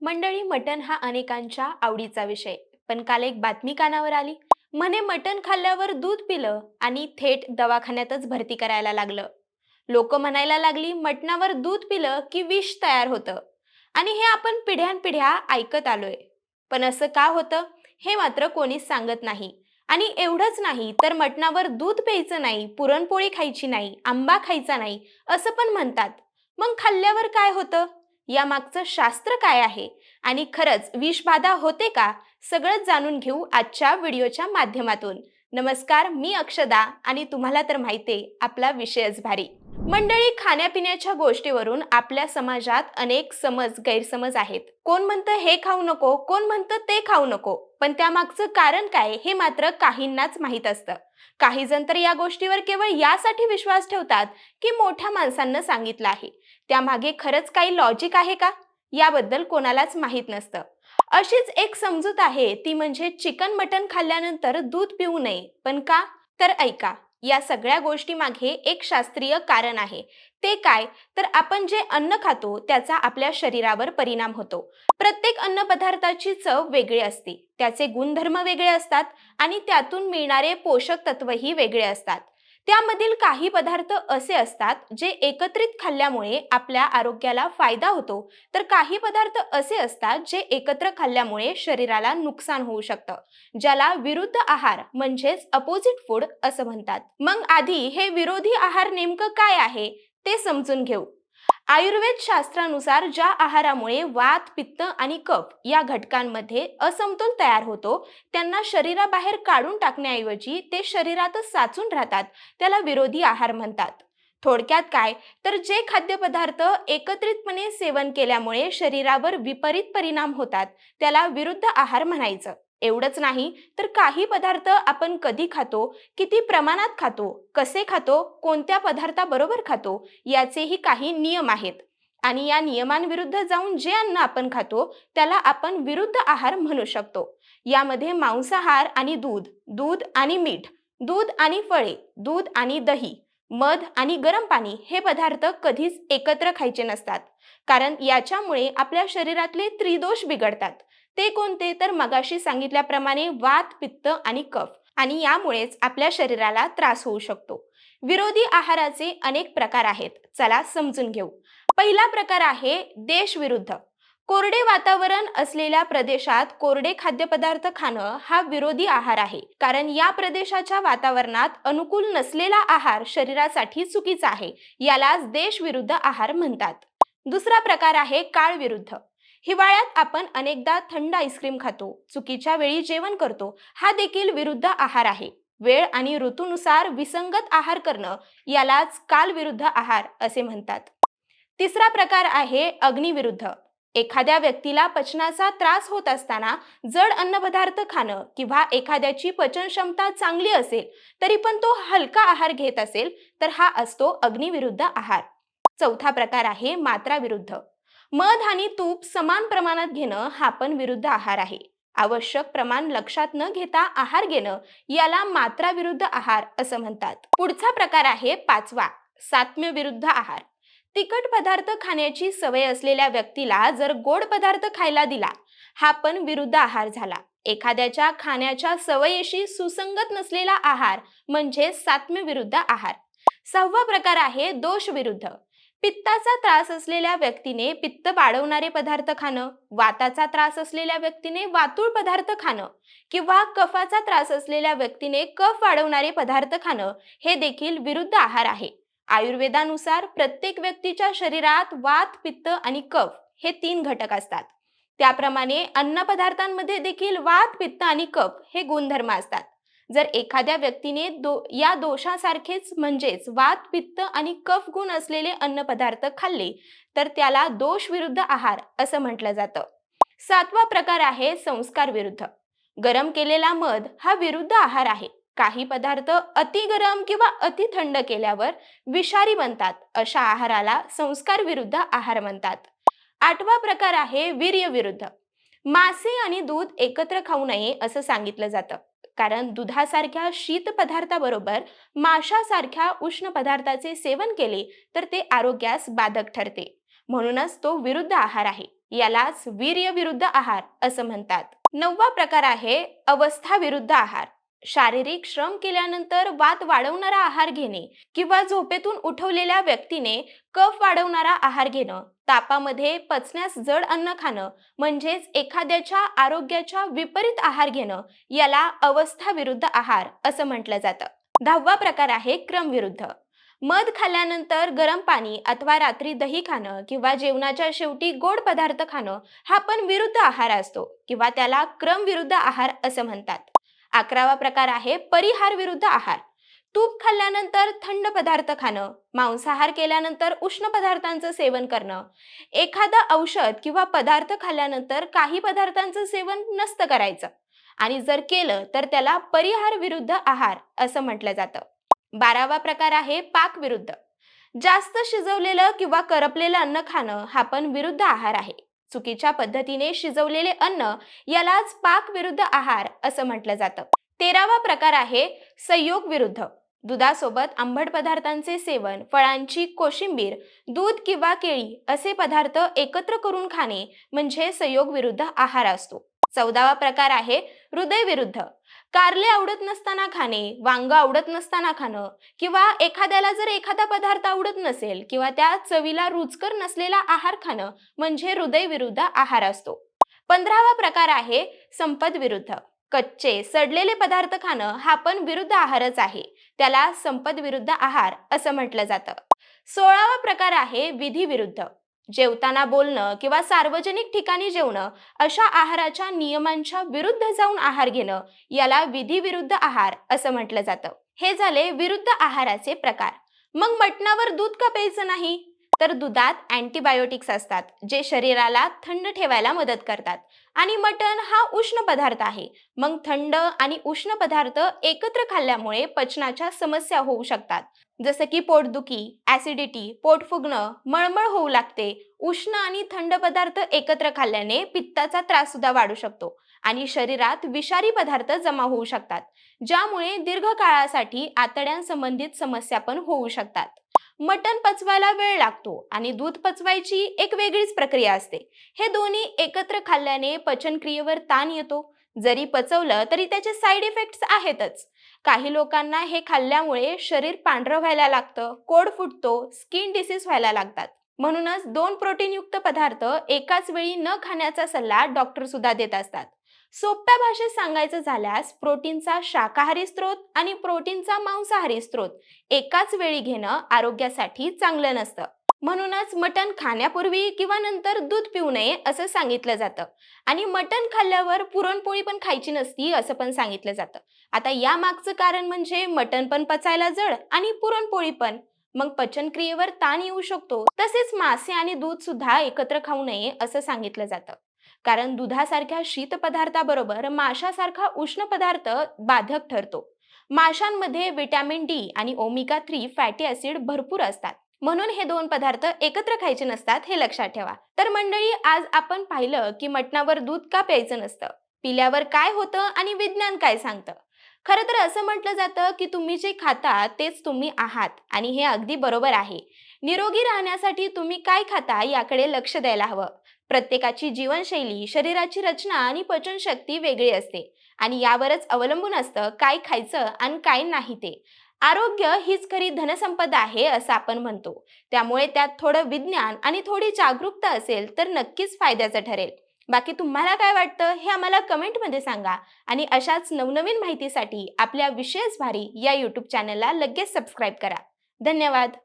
मंडळी मटण हा अनेकांच्या आवडीचा विषय. पण काल एक बातमी कानावर आली. म्हणे मटण खाल्ल्यावर दूध पिलं आणि थेट दवाखान्यातच भरती करायला लागलं. लोक म्हणायला लागली मटणावर दूध पिलं की विष तयार होतं. आणि हे आपण पिढ्यानपिढ्या ऐकत आलोय. पण असं का होतं? हे मात्र कोणीच सांगत नाही. आणि एवढंच नाही तर मटणावर दूध प्यायचं नाही पुरणपोळी खायची नाही आंबा खायचा नाही असं पण म्हणतात. मग खाल्ल्यावर काय होतं? यामागचं शास्त्र काय आहे? आणि खरंच विषबाधा होते का? सगळंच जाणून घेऊ आजच्या व्हिडिओच्या माध्यमातून. नमस्कार मी अक्षदा आणि तुम्हाला तर माहिती आपला विषयच भारी. मंडळी खाण्यापिण्याच्या गोष्टीवरून आपल्या समाजात अनेक समज गैरसमज आहेत. कोण म्हणतं हे खाऊ नको कोण म्हणतं ते खाऊ नको. पण त्यामागचं कारण काय हे मात्र काहींनाच माहीत असतं. काही जण तर या गोष्टीवर केवळ यासाठी विश्वास ठेवतात की मोठ्या माणसांना सांगितलं आहे. त्यामागे खरंच काही लॉजिक आहे का? याबद्दल कोणालाच माहीत नसतं. अशीच एक समजूत आहे ती म्हणजे चिकन मटन खाल्ल्यानंतर दूध पिऊ नये पण का? तर ऐका. या सगळ्या गोष्टी मागे एक शास्त्रीय कारण आहे. ते काय? तर आपण जे अन्न खातो त्याचा आपल्या शरीरावर परिणाम होतो. प्रत्येक अन्न पदार्थाची चव वेगळी असते. त्याचे गुणधर्म वेगळे असतात आणि त्यातून मिळणारे पोषक तत्वही वेगळे असतात. त्यामधील काही पदार्थ असे असतात जे एकत्रित खाल्ल्यामुळे आपल्या आरोग्याला फायदा होतो. तर काही पदार्थ असे असतात जे एकत्र खाल्ल्यामुळे शरीराला नुकसान होऊ शकतं. ज्याला विरुद्ध आहार म्हणजेच अपोजिट फूड असं म्हणतात. मग आधी हे विरोधी आहार नेमकं काय आहे? ते समजून घेऊ. आयुर्वेद शास्त्रानुसार ज्या आहारामुळे वात पित्त आणि कफ या घटकांमध्ये असमतोल तयार होतो त्यांना शरीराबाहेर काढून टाकण्याऐवजी ते शरीरातच साचून राहतात त्याला विरोधी आहार म्हणतात. थोडक्यात काय? तर जे खाद्यपदार्थ एकत्रितपणे सेवन केल्यामुळे शरीरावर विपरीत परिणाम होतात त्याला विरुद्ध आहार म्हणायचं. एवढंच नाही तर काही पदार्थ आपण कधी खातो किती प्रमाणात खातो कसे खातो कोणत्या पदार्थाबरोबर खातो याचेही काही नियम आहेत. आणि या नियमांविरुद्ध जाऊन जे अन्न आपण खातो त्याला आपण विरुद्ध आहार म्हणू शकतो. यामध्ये मांसाहार आणि दूध दूध आणि मीठ दूध आणि फळे दूध आणि दही मध आणि गरम पाणी हे पदार्थ कधीच एकत्र खायचे नसतात. कारण याच्यामुळे आपल्या शरीरातले त्रिदोष बिघडतात. ते कोणते? तर मगाशी सांगितल्याप्रमाणे वात पित्त आणि कफ. आणि यामुळेच आपल्या शरीराला त्रास होऊ शकतो. विरोधी आहाराचे अनेक प्रकार आहेत. चला समजून घेऊ. पहिला प्रकार आहे देश विरुद्ध कोरडे वातावरण असलेल्या प्रदेशात कोरडे खाद्यपदार्थ खाणं हा विरोधी आहार आहे. कारण या प्रदेशाच्या वातावरणात अनुकूल नसलेला आहार शरीरासाठी चुकीचा आहे. यालाच देश विरुद्ध आहार म्हणतात. दुसरा प्रकार आहे काळ विरुद्ध हिवाळ्यात आपण अनेकदा थंड आईस्क्रीम खातो चुकीच्या वेळी जेवण करतो हा देखील विरुद्ध आहार आहे. वेळ आणि ऋतूनुसार विसंगत आहार करणं यालाच कालविरुद्ध आहार असे म्हणतात. तिसरा प्रकार आहे अग्निविरुद्ध. एखाद्या व्यक्तीला पचनाचा त्रास होत असताना जड अन्नपदार्थ खाणं किंवा एखाद्याची पचन क्षमता चांगली असेल तरी पण तो हलका आहार घेत असेल तर हा असतो अग्निविरुद्ध आहार. चौथा प्रकार आहे मात्राविरुद्ध. मध आणि तूप समान प्रमाणात घेणं हा पण विरुद्ध आहार आहे. आवश्यक प्रमाण लक्षात न घेता आहार घेणं याला मात्रा विरुद्ध आहार असं म्हणतात. पुढचा प्रकार आहे पाचवा सात्म्य विरुद्ध आहार. तिखट पदार्थ खाण्याची सवय असलेल्या व्यक्तीला जर गोड पदार्थ खायला दिला हा पण विरुद्ध आहार झाला. एखाद्याच्या खाण्याच्या सवयीशी सुसंगत नसलेला आहार म्हणजे सात्म्य विरुद्ध आहार. सहावा प्रकार आहे दोष विरुद्ध पित्ताचा त्रास असलेल्या व्यक्तीने पित्त वाढवणारे पदार्थ खाणं वाताचा त्रास असलेल्या व्यक्तीने वातुळ पदार्थ खाणं किंवा कफाचा त्रास असलेल्या व्यक्तीने कफ वाढवणारे पदार्थ खाणं हे देखील विरुद्ध आहार आहे. आयुर्वेदानुसार प्रत्येक व्यक्तीच्या शरीरात वात पित्त आणि कफ हे तीन घटक असतात. त्याप्रमाणे अन्न पदार्थांमध्ये देखील वात पित्त आणि कफ हे गुणधर्म असतात. जर एखाद्या व्यक्तीने दो या दोषासारखेच म्हणजेच वात पित्त आणि कफ गुण असलेले अन्न पदार्थ खाल्ले तर त्याला दोष विरुद्ध आहार असं म्हटलं जातं. सातवा प्रकार आहे संस्कार विरुद्ध. गरम केलेला मध हा विरुद्ध आहार आहे. काही पदार्थ अति गरम किंवा अति थंड केल्यावर विषारी बनतात अशा आहाराला संस्कार विरुद्ध आहार म्हणतात. आठवा प्रकार आहे वीर्य विरुद्ध मासे आणि दूध एकत्र खाऊ नये असं सांगितलं जातं. कारण दुधासारख्या शीत पदार्थाबरोबर माशासारख्या उष्ण पदार्थाचे सेवन केले तर ते आरोग्यास बाधक ठरते. म्हणूनच तो विरुद्ध आहार आहे. यालाच वीर्य विरुद्ध आहार असं म्हणतात. नववा प्रकार आहे अवस्था विरुद्ध आहार. शारीरिक श्रम केल्यानंतर वात वाढवणारा आहार घेणे किंवा झोपेतून उठवलेल्या व्यक्तीने कफ वाढवणारा आहार घेणं तापामध्ये पचण्यास जड अन्न खाणं म्हणजेच एखाद्याच्या आरोग्याच्या विपरीत आहार घेणं याला अवस्था विरुद्ध आहार असं म्हटलं जातं. दहावा प्रकार आहे क्रमविरुद्ध. मध खाल्ल्यानंतर गरम पाणी अथवा रात्री दही खाणं किंवा जेवणाच्या शेवटी गोड पदार्थ खाणं हा पण विरुद्ध आहार असतो किंवा त्याला क्रमविरुद्ध आहार असं म्हणतात. अकरावा प्रकार आहे परिहार विरुद्ध आहार. तूप खाल्ल्यानंतर थंड पदार्थ खाणं मांसाहार केल्यानंतर उष्ण पदार्थांचं सेवन करणं एखादं औषध किंवा पदार्थ खाल्ल्यानंतर काही पदार्थांचं सेवन नसतं करायचं आणि जर केलं तर त्याला परिहार विरुद्ध आहार असं म्हटलं जातं. बारावा प्रकार आहे पाक विरुद्ध. जास्त शिजवलेलं किंवा करपलेलं अन्न खाणं हा पण विरुद्ध आहार आहे. चुकीच्या पद्धतीने शिजवलेले अन्न यालाच पाक विरुद्ध आहार असं म्हटलं जातं. तेरावा प्रकार आहे संयोग विरुद्ध. दुधासोबत आंबट पदार्थांचे सेवन फळांची कोशिंबीर दूध किंवा केळी असे पदार्थ एकत्र करून खाणे म्हणजे संयोग विरुद्ध आहार असतो. चौदावा प्रकार आहे हृदय विरुद्ध. कारले आवडत नसताना खाणे वांग आवडत नसताना खाणं किंवा एखाद्याला जर एखादा पदार्थ आवडत नसेल किंवा त्या चवीला रुचकर नसलेला आहार खाणं म्हणजे हृदय विरुद्ध आहार असतो. पंधरावा प्रकार आहे संपद विरुद्ध कच्चे सडलेले पदार्थ खाणं हा पण विरुद्ध आहारच आहे. त्याला संपद विरुद्ध आहार असं म्हटलं जातं. सोळावा प्रकार आहे विधी विरुद्ध जेवताना बोलणं किंवा सार्वजनिक ठिकाणी जेवणं अशा आहाराच्या नियमांच्या विरुद्ध जाऊन आहार घेणं याला विधी विरुद्ध आहार असं म्हटलं जातं. हे झाले विरुद्ध आहाराचे प्रकार. मग मटणावर दूध का प्यायचं नाही? तर दुधात अँटीबायोटिक्स असतात जे शरीराला थंड ठेवायला मदत करतात. आणि मटण हा उष्ण पदार्थ आहे. मग थंड आणि उष्ण पदार्थ एकत्र खाल्ल्यामुळे पचनाच्या समस्या होऊ शकतात. जसं की पोटदुखी ऍसिडिटी पोट फुगणं मळमळ होऊ लागते. उष्ण आणि थंड पदार्थ एकत्र खाल्ल्याने पित्ताचा त्रास सुद्धा वाढू शकतो आणि शरीरात विषारी पदार्थ जमा होऊ शकतात ज्यामुळे दीर्घकाळासाठी आतड्यांसंबंधित समस्या पण होऊ शकतात. मटण पचवायला वेळ लागतो आणि दूध पचवायची एक वेगळीच प्रक्रिया असते. हे दोन्ही एकत्र खाल्ल्याने पचनक्रियेवर ताण येतो. जरी पचवलं तरी त्याचे साईड इफेक्ट्स आहेतच. काही लोकांना हे खाल्ल्यामुळे शरीर पांढरं व्हायला लागतं कोड फुटतो स्किन डिसीज व्हायला लागतात. म्हणूनच दोन प्रोटीनयुक्त पदार्थ एकाच वेळी न खाण्याचा सल्ला डॉक्टर सुद्धा देत असतात. सोप्या भाषेत सांगायचं झाल्यास प्रोटीनचा शाकाहारी स्त्रोत आणि प्रोटीनचा मांसाहारी स्त्रोत एकाच वेळी घेणं आरोग्यासाठी चांगलं नसतं. म्हणूनच मटण खाण्यापूर्वी किंवा नंतर दूध पिऊ नये असं सांगितलं जातं. आणि मटण खाल्ल्यावर पुरणपोळी पण खायची नसती असं पण सांगितलं जातं. आता या मागचं कारण म्हणजे मटण पण पचायला जड आणि पुरणपोळी पण. मग पचनक्रियेवर ताण येऊ शकतो तसेच मासे आणि दूध सुद्धा एकत्र खाऊ नये असं सांगितलं जातं. कारण दुधासारख्या शीत पदार्थाबरोबर माशासारखा उष्ण पदार्थ बाधक ठरतो. माशांमध्ये विटॅमिन डी आणि ओमिका थ्री फॅटी ऍसिड भरपूर असतात. म्हणून हे दोन पदार्थ एकत्र खायचे नसतात हे लक्षात ठेवा. तर मंडळी आज आपण पाहिलं की मटणावर दूध का प्यायचं नसतं? पिल्यावर काय होतं आणि विज्ञान काय सांगतं? खरं तर असं म्हटलं जातं की तुम्ही जे खाता तेच तुम्ही आहात आणि हे अगदी बरोबर आहे. निरोगी राहण्यासाठी तुम्ही काय खाता याकडे लक्ष द्यायला हवं. प्रत्येकाची जीवनशैली शरीराची रचना आणि पचनशक्ती वेगळी असते आणि यावरच अवलंबून असतं काय खायचं आणि काय नाही ते. आरोग्य हीच खरी धनसंपदा आहे असं आपण म्हणतो. त्यामुळे त्यात थोडं विज्ञान आणि थोडी जागरूकता असेल तर नक्कीच फायद्याचं ठरेल. बाकी तुम्हाला काय वाटतं हे आम्हाला कमेंटमध्ये सांगा. आणि अशाच नवनवीन माहितीसाठी आपल्या विशेष भारी या यूट्यूब चॅनलला लगेच सबस्क्राईब करा. धन्यवाद!